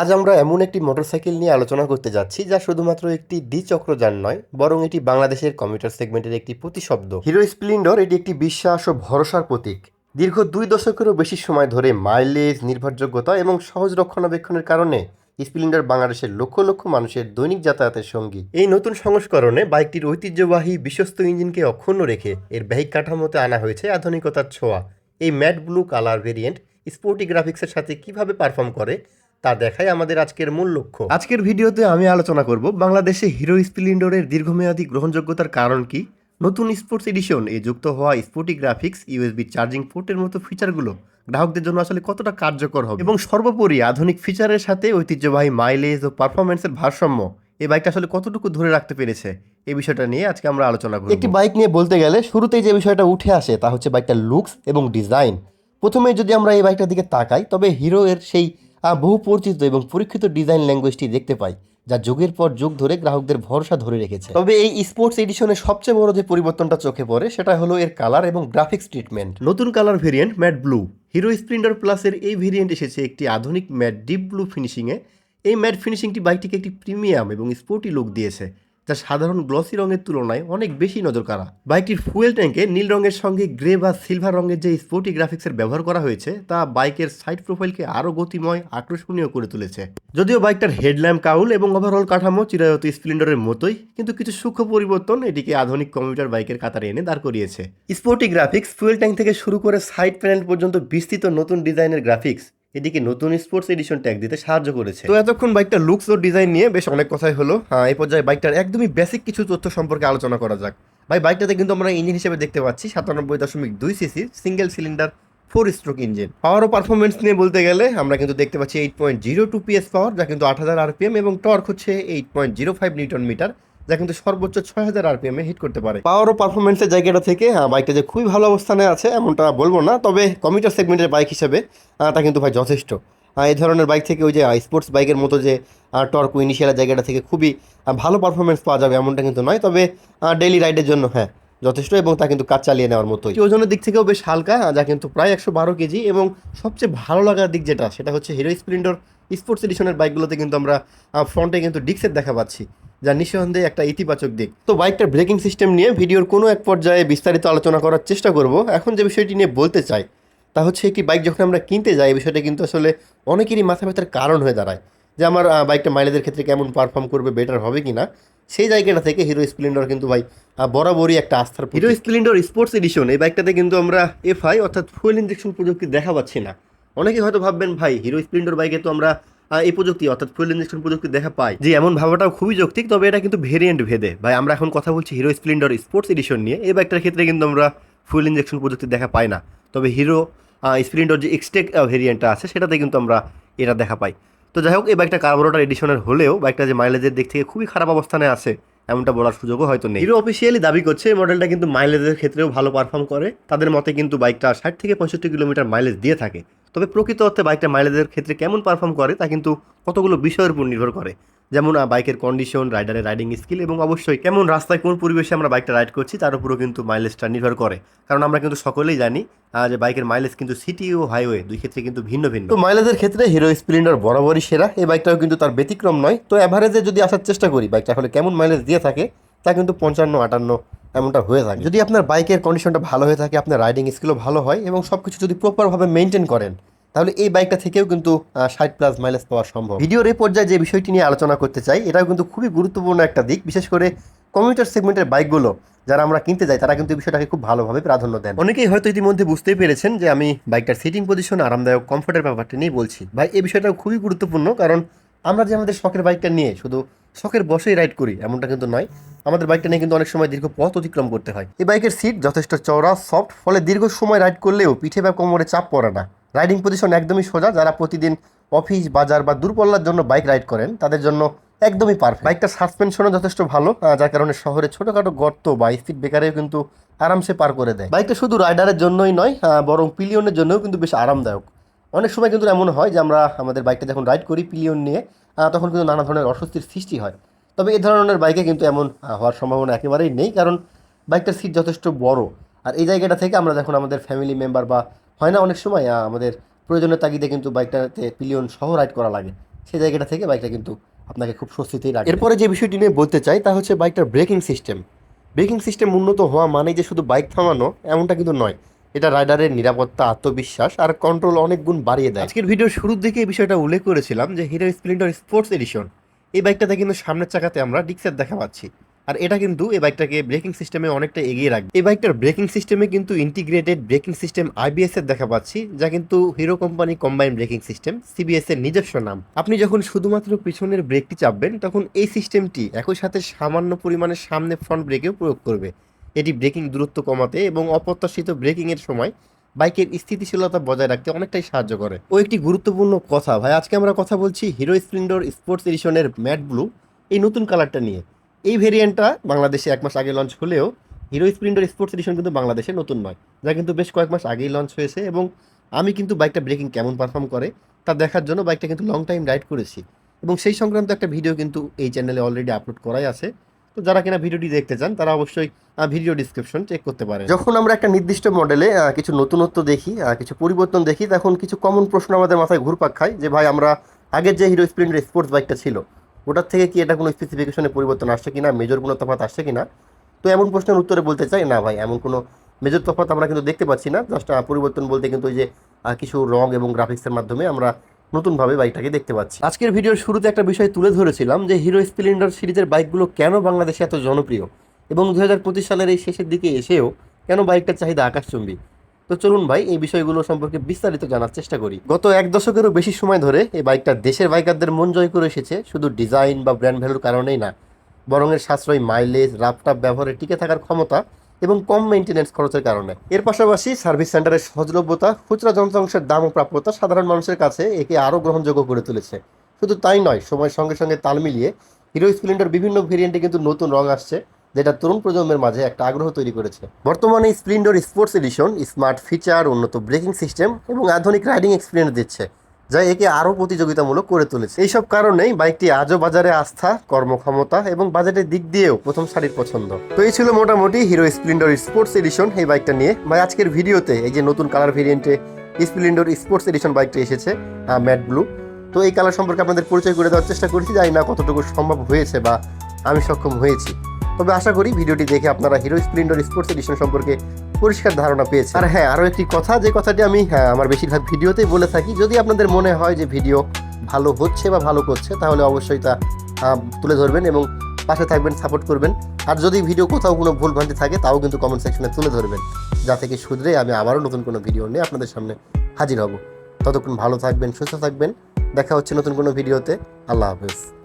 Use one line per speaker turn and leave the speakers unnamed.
আজ আমরা এমন একটি মোটরসাইকেল নিয়ে আলোচনা করতে যাচ্ছি, যা শুধুমাত্র একটি দ্বিচক্রযান নয়, বরং এটি বাংলাদেশের কমিউটার সেগমেন্টের একটি প্রতিশব্দ। হিরো স্প্লেন্ডর এটি একটি বিশ্বাস ও ভরসার প্রতীক। দীর্ঘ দুই দশকেরও বেশি সময় ধরে মাইলেজ, নির্ভরযোগ্যতা এবং সহজ রক্ষণাবেক্ষণের কারণে স্প্লেন্ডার বাংলাদেশের লক্ষ লক্ষ মানুষের দৈনিক যাতায়াতের সঙ্গী। এই নতুন সংস্করণে বাইকটির ঐতিহ্যবাহী বিশ্বস্ত ইঞ্জিনকে অক্ষুণ্ণ রেখে এর ব্যয়িক কাঠামোতে আনা হয়েছে আধুনিকতার ছোঁয়া। এই matte blue colour variant sporty গ্রাফিক্সের সাথে কীভাবে পারফর্ম করে তা দেখাই আমাদের আজকের মূল লক্ষ্য। আজকের ভিডিওতে আমি আলোচনা করব বাংলাদেশে হিরো স্প্লেন্ডরের দীর্ঘমেয়াদী গ্রহণযোগ্যতার কারণ কি নতুন স্পোর্টস এডিশন এ যুক্ত হওয়া স্পোর্টি গ্রাফিক্স ইউএসবি চার্জিং পোর্টের মতো ফিচারগুলো গ্রাহকদের জন্য আসলে কতটা কার্যকর হবে? এবং সর্বোপরি আধুনিক ফিচারের সাথে ঐতিহ্যবাহী মাইলেজ ও পারফরমেন্সের ভারসাম্য এই বাইকটা আসলে কতটুকু ধরে রাখতে পেরেছে এই বিষয়টা নিয়ে আজকে আমরা আলোচনা করব। একটি বাইক নিয়ে বলতে গেলে শুরুতেই যে বিষয়টা উঠে আসে তা হচ্ছে বাইকটার লুকস এবং ডিজাইন প্রথমে যদি আমরা এই বাইকটার দিকে তাকাই তবে হিরো এর সেই বহু পরিচিত এবং পরীক্ষিত ডিজাইন ল্যাঙ্গুয়েজটি দেখতে পাই যা যুগের পর যুগ ধরে গ্রাহকদের ভরসা ধরে রেখেছে। তবে এই স্পোর্টস এডিশনের সবচেয়ে বড় যে পরিবর্তনটা চোখে পড়ে, সেটা হলো এর কালার এবং গ্রাফিক্স ট্রিটমেন্ট নতুন colour variant matte blue Hero Splendor প্লাসের এই ভেরিয়েন্ট এসেছে একটি আধুনিক ম্যাট ডিপ ব্লু ফিনিশিংয়ে এই ম্যাট ফিনিশিংটি বাইকটিকে একটি প্রিমিয়াম এবং স্পোর্টি লুক দিয়েছে। যা সাধারণ গ্লসি রঙের তুলনায় অনেক বেশি নজর কাড়া বাইকটির ফুয়েল ট্যাঙ্কে নীল রঙের সঙ্গে গ্রে বা সিলভার রঙের যে স্পোর্টি গ্রাফিক্সের ব্যবহার করা হয়েছে, তা বাইকের সাইড প্রোফাইলকে আরও গতিময়, আকর্ষণীয় করে তুলেছে। যদিও বাইকটার হেডল্যাম্প কাউল এবং ওভারঅল কাঠামো চিরায়ত স্প্লেন্ডারের মতোই, কিন্তু কিছু সূক্ষ্ম পরিবর্তন এটিকে আধুনিক কম্পিউটার বাইকের কাতারে এনে দাঁড় করিয়েছে। স্পোর্টি গ্রাফিক্স ফুয়েল ট্যাঙ্ক থেকে শুরু করে সাইড প্যানেল পর্যন্ত বিস্তৃত নতুন ডিজাইনের গ্রাফিক্স এদিকে নতুন স্পোর্টস এডিশন ট্যাগ দিতে সাহায্য করেছে। তো এতক্ষণ বাইকটা লুকস ও ডিজাইন নিয়ে বেশ অনেক কথাই হলো। হ্যাঁ এই পর্যায়ে বাইকটার একদমই বেসিক কিছু তথ্য সম্পর্কে আলোচনা করা যাক। ভাই, বাইকটাতে কিন্তু আমরা ইঞ্জিন হিসেবে দেখতে পাচ্ছি সাতানব্বই দশমিক দুই CC single cylinder four stroke engine power ও পারফরমেন্স নিয়ে বলতে গেলে আমরা কিন্তু দেখতে পাচ্ছি eight point zero two PS power যা কিন্তু আট হাজার আরপিএম এবং টর্ক হচ্ছে eight point zero five newton metre যা কিন্তু সর্বোচ্চ ছয় হাজার আরপিএম এ হিট করতে পারে। পাওয়ার ও পারফরমেন্সের জায়গাটা থেকে হ্যাঁ বাইকটা যে খুবই ভালো অবস্থানে আছে এমনটা বলব না তবে কমিউটার সেগমেন্টের বাইক হিসেবে তা কিন্তু ভাই যথেষ্ট। এই ধরনের বাইক থেকে ওই যে স্পোর্টস বাইকের মতো যে টর্ক ইনিশিয়াল জায়গাটা থেকে খুবই ভালো পারফরমেন্স পাওয়া যাবে এমনটা কিন্তু নয় তবে ডেইলি রাইডের জন্য হ্যাঁ যথেষ্ট এবং তা কিন্তু কাজ চালিয়ে নেওয়ার মতোই। ওজনের দিক থেকেও বেশ হালকা যা কিন্তু প্রায় একশো বারো কেজি এবং সবচেয়ে ভালো লাগার দিক যেটা সেটা হচ্ছে হিরো স্প্লেন্ডর স্পোর্টস এডিশনের বাইকগুলোতে কিন্তু আমরা ফ্রন্টে কিন্তু ডিক্সের দেখা পাচ্ছি। যা নিঃসন্দেহে একটা ইতিবাচক দিক। তো বাইকটার ব্রেকিং সিস্টেম নিয়ে ভিডিওর কোনো এক পর্যায়ে বিস্তারিত আলোচনা করার চেষ্টা করব। এখন যে বিষয়টি নিয়ে বলতে চাই, তা হচ্ছে একটি বাইক যখন আমরা কিনতে যাই এই বিষয়টা কিন্তু আসলে অনেকেরই মাথা ব্যথার কারণ হয়ে দাঁড়ায়। যে আমার বাইকটা মাইলেজের ক্ষেত্রে কেমন পারফর্ম করবে বেটার হবে কি না সেই জায়গাটা থেকে হিরো স্প্লেন্ডার কিন্তু ভাই বরাবরই একটা আস্থার হিরো স্প্লেন্ডর স্পোর্টস এডিশন এই বাইকটাতে কিন্তু আমরা এফআই অর্থাৎ ফুয়েল ইঞ্জেকশন প্রযুক্তি দেখা পাচ্ছি না। অনেকে হয়তো ভাববেন, ভাই হিরো স্প্লেন্ডর বাইকে তো আমরা এই প্রযুক্তি, অর্থাৎ ফুয়েল ইঞ্জেকশন প্রযুক্তি দেখা পাই যে এমন ভাবাটাও খুবই যৌক্তিক, তবে এটা কিন্তু ভেরিয়েন্ট ভেদে। ভাই, আমরা এখন কথা বলছি হিরো স্প্লেন্ডর স্পোর্টস এডিশন নিয়ে। এই বাইকটার ক্ষেত্রে কিন্তু আমরা ফুয়েল ইঞ্জেকশন প্রযুক্তি দেখা পাই না। তবে হিরো স্প্লেন্ডর যে এক্সটেক ভেরিয়েন্টটা আছে, সেটাতে কিন্তু আমরা এটা দেখা পাই। তো যাই হোক, এই বাইকটা কার্বোরেটর এডিশনের হলেও বাইকটা যে মাইলেজের দিক থেকে খুবই খারাপ অবস্থানে আছে, এমনটা বলার সুযোগও হয়তো নেই। হিরো অফিসিয়ালি দাবি করছে, এই মডেলটা কিন্তু মাইলেজের ক্ষেত্রেও ভালো পারফর্ম করে। তাদের মতে কিন্তু বাইকটা ষাট থেকে পঁয়ষট্টি কিলোমিটার মাইলেজ দিয়ে থাকে। তবে প্রকৃত অর্থে বাইকটা মাইলেজের ক্ষেত্রে কেমন পারফর্ম করে তা কিন্তু কতগুলো বিষয়ের উপর নির্ভর করে। যেমন বাইকের কন্ডিশন রাইডারের রাইডিং স্কিল এবং অবশ্যই কেমন রাস্তায় কোন পরিবেশে আমরা বাইকটা রাইড করছি তার উপরও কিন্তু মাইলেজটা নির্ভর করে। কারণ আমরা কিন্তু সকলেই জানি যে বাইকের মাইলেজ কিন্তু সিটি ও হাইওয়ে দুই ক্ষেত্রে কিন্তু ভিন্ন ভিন্ন। তো মাইলেজের ক্ষেত্রে হিরো স্প্লেন্ডার বরাবরই সেরা, এই বাইকটাও কিন্তু তার ব্যতিক্রম নয়। তো অ্যাভারেজে যদি আসার চেষ্টা করি, বাইকটা আসলে কেমন মাইলেজ দিয়ে থাকে তা কিন্তু পঞ্চান্ন, আটান্ন এমনটা হয়ে থাকে। যদি আপনার বাইকের কন্ডিশনটা ভালো হয়ে থাকে, আপনার রাইডিং স্কিলও ভালো হয় এবং সব কিছু যদি প্রপারভাবে মেনটেন করেন, তাহলে এই বাইকটা থেকেও কিন্তু ষাট প্লাস মাইলেজ পাওয়া সম্ভব। ভিডিওর এই পর্যায়ে যে বিষয়টি নিয়ে আলোচনা করতে চাই, এটাও কিন্তু খুবই গুরুত্বপূর্ণ একটা দিক। বিশেষ করে কমিউটার সেগমেন্টের বাইকগুলো যারা আমরা কিনতে যাই, তারা কিন্তু এই বিষয়টাকে খুব ভালোভাবে প্রাধান্য দেন। অনেকেই হয়তো ইতিমধ্যে বুঝতেই পেরেছেন যে আমি বাইকটার সিটিং পজিশন আরামদায়ক কমফোর্টের ব্যাপারটা নিয়ে বলছি। ভাই, এই বিষয়টাও খুবই গুরুত্বপূর্ণ, কারণ আমরা যে আমাদের শখের বাইকটা নিয়ে শুধু শখের বসেই রাইড করি, এমনটা কিন্তু নয়। আমাদের বাইকটা নিয়ে কিন্তু অনেক সময় দীর্ঘ পথ অতিক্রম করতে হয়। এই বাইকের সিট যথেষ্ট চওড়া সফট ফলে দীর্ঘ সময় রাইড করলেও পিঠে বা কোমরে চাপ পড়ে না। রাইডিং পজিশন একদমই সোজা, যারা প্রতিদিন অফিস বাজার বা দূরপল্লার জন্য বাইক রাইড করেন, তাদের জন্য একদমই পারফেক্ট বাইকটার সাসপেনশনও যথেষ্ট ভালো যার কারণে শহরে ছোটোখাটো গর্ত বা স্পিড ব্রেকারেও কিন্তু আরামসে পার করে দেয়। বাইকটা শুধু রাইডারের জন্যই নয় বরং পিলিয়নের জন্যও কিন্তু বেশ আরামদায়ক। অনেক সময় কিন্তু এমন হয় যে আমরা আমাদের বাইকটা যখন রাইড করি পিলিয়ন নিয়ে তখন কিন্তু নানা ধরনের অস্বস্তির সৃষ্টি হয়। তবে এই ধরনের বাইকে কিন্তু এমন হওয়ার সম্ভাবনা একেবারেই নেই কারণ বাইকটার সিট যথেষ্ট বড়। আর এই জায়গাটা থেকে আমরা যখন আমাদের ফ্যামিলি মেম্বার বা হয় না অনেক সময় আমাদের প্রয়োজনের তাগিদে কিন্তু বাইকটাতে পিলিয়ন সহ রাইড করা লাগে সেই জায়গাটা থেকে বাইকটা কিন্তু আপনাকে খুব স্বস্তিতেই রাখবে। এরপরে যে বিষয়টি নিয়ে বলতে চাই তা হচ্ছে বাইকটার ব্রেকিং সিস্টেম ব্রেকিং সিস্টেম উন্নত হওয়া মানে যে শুধু বাইক থামানো এমনটা কিন্তু নয়। এটা রাইডারের নিরাপত্তা আত্মবিশ্বাস আর কন্ট্রোল অনেক গুণ বাড়িয়ে দেয়। আজকের ভিডিওর শুরুর দিকে এই বিষয়টা উল্লেখ করেছিলাম যে হিরো স্প্লেন্ডার স্পোর্টস এডিশন এই বাইকটাতে কিন্তু সামনের চাকাতে আমরা ডিক্সের দেখা পাচ্ছি। আর এটা কিন্তু এই বাইকটাকে ব্রেকিং সিস্টেমে অনেকটা এগিয়ে রাখবে। এই বাইকটার ব্রেকিং সিস্টেমে কিন্তু ইন্টিগ্রেটেড ব্রেকিং সিস্টেম আইবিএস এর দেখা পাচ্ছি, যা কিন্তু Hero company combine braking system CBS এর নিজস্ব নাম। আপনি যখন শুধুমাত্র পিছনের ব্রেকটি চাপবেন, তখন এই সিস্টেমটি একই সাথে সামান্য পরিমাণে সামনে ফ্রন্ট ব্রেকেও প্রয়োগ করবে। এটি ব্রেকিং দূরত্ব কমাতে এবং অপ্রত্যাশিত ব্রেকিং এর সময় বাইকের স্থিতিশীলতা বজায় রাখতে অনেকটাই সাহায্য করে। ও একটি গুরুত্বপূর্ণ কথা। ভাই, আজকে আমরা কথা বলছি হিরো স্প্লেন্ডর স্পোর্টস এডিশনের ম্যাট ব্লু, এই নতুন কালারটা নিয়ে। এই ভেরিয়েন্টটা বাংলাদেশে এক মাস আগে লঞ্চ হলেও হিরো স্প্লেন্ডর স্পোর্টস এডিশন কিন্তু বাংলাদেশে নতুন নয়। যা কিন্তু বেশ কয়েক মাস আগেই লঞ্চ হয়েছে এবং আমি কিন্তু বাইকটা ব্রেকিং কেমন পারফর্ম করে তা দেখার জন্য বাইকটা কিন্তু লং টাইম রাইড করেছি। এবং সেই সংক্রান্ত একটা ভিডিও কিন্তু এই চ্যানেলে অলরেডি আপলোড করাই আছে। তো যারা কিনা ভিডিওটি দেখতে চান, তারা অবশ্যই ভিডিও ডিসক্রিপশন চেক করতে পারেন। যখন আমরা একটা নির্দিষ্ট মডেলে কিছু নতুনত্ব দেখি কিছু পরিবর্তন দেখি, তখন কিছু কমন প্রশ্ন আমাদের মাথায় ঘুরপাক খায় যে, ভাই, আমরা আগের যে হিরো স্প্লেন্ডার স্পোর্টস বাইকটা ছিল, ওটার থেকে কি এটা কোনো স্পেসিফিকেশনে পরিবর্তন আসছে কিনা মেজর কোনো তফাৎ আসছে কিনা? তো এমন প্রশ্নের উত্তরে বলতে চাই, না, ভাই, এমন কোনো মেজর তফাৎ আমরা কিন্তু দেখতে পাচ্ছি না। জাস্ট পরিবর্তন বলতে কিন্তু ওই যে কিছু রং এবং গ্রাফিক্সের মাধ্যমে আমরা নতুনভাবে বাইকটাকে দেখতে পাচ্ছি। আজকের ভিডিওর শুরুতে একটা বিষয় তুলে ধরেছিলাম যে হিরো স্প্লেন্ডার সিরিজের বাইকগুলো কেন বাংলাদেশে এত জনপ্রিয়? এবং দু হাজার পঁচিশ সালের এই শেষের দিকে এসেও কেন বাইকটার চাহিদা আকাশচুম্বী? তো চলুন ভাই, এই বিষয়গুলো সম্পর্কে বিস্তারিত জানার চেষ্টা করি। গত এক দশকেরও বেশি সময় ধরে এই বাইকটা দেশের বাইকারদের মন জয় করে এসেছে, শুধু ডিজাইন বা ব্র্যান্ড ভ্যালুর কারণেই না। বরং এর সাশ্রয়ী মাইলেজ রাফটাপ ব্যবহারে টিকে থাকার ক্ষমতা এবং কম মেনটেন্যান্স খরচের কারণে। এর পাশাপাশি সার্ভিস সেন্টারের সহজলভ্যতা, খুচরা যন্ত্রাংশের দাম ও প্রাপ্যতা সাধারণ মানুষের কাছে একে আরও গ্রহণযোগ্য করে তুলেছে। শুধু তাই নয়, সময়ের সঙ্গে সঙ্গে তাল মিলিয়ে হিরো স্প্লেন্ডার বিভিন্ন ভেরিয়েন্টে কিন্তু নতুন রং আসছে, যেটা তরুণ প্রজন্মের মাঝে একটা আগ্রহ তৈরি করেছে। বর্তমানে Splendor sports edition, smart feature, উন্নত ব্রেকিং সিস্টেম এবং আধুনিক রাইডিং এক্সপিরিয়েন্স দিচ্ছে। যা একে আরও প্রতিযোগিতামূলক করে তুলেছে। এইসব কারণেই বাইকটি আজও বাজারে আস্থা, কর্মক্ষমতা এবং বাজেটের দিক দিয়েও প্রথম সারির পছন্দ। তো এই ছিল মোটামুটি হিরো স্প্লেন্ডার স্পোর্টস এডিশন এই বাইকটা নিয়ে। ভাই, আজকের ভিডিওতে এই যে নতুন কালার ভেরিয়েন্টে স্প্লেন্ডার স্পোর্টস এডিশন বাইকটা এসেছে ম্যাট ব্লু। তো এই কালার সম্পর্কে আপনাদের পরিচয় করে দেওয়ার চেষ্টা করেছি, জানি না কতটুকু সম্ভব হয়েছে বা আমি সক্ষম হয়েছি। তবে আশা করি ভিডিওটি দেখে আপনারা হিরো স্প্লেন্ডার স্পোর্টস এডিশন সম্পর্কে পরিষ্কার ধারণা পেয়েছে আর হ্যাঁ আরও একটি কথা যে কথাটি আমি হ্যাঁ, আমার বেশিরভাগ ভিডিওতেই বলে থাকি। যদি আপনাদের মনে হয় যে ভিডিও ভালো হচ্ছে বা ভালো করছে তাহলে অবশ্যই তা তুলে ধরবেন এবং পাশে থাকবেন সাপোর্ট করবেন। আর যদি ভিডিও কোথাও কোনো ভুল ভ্রান্তি থাকে তাও কিন্তু কমেন্ট সেকশনে তুলে ধরবেন যা থেকে শুধরে আমি আবারও নতুন কোনো ভিডিও নিয়ে আপনাদের সামনে হাজির হব। ততক্ষণ ভালো থাকবেন সুস্থ থাকবেন। দেখা হচ্ছে নতুন কোনো ভিডিওতে। আল্লাহ হাফেজ।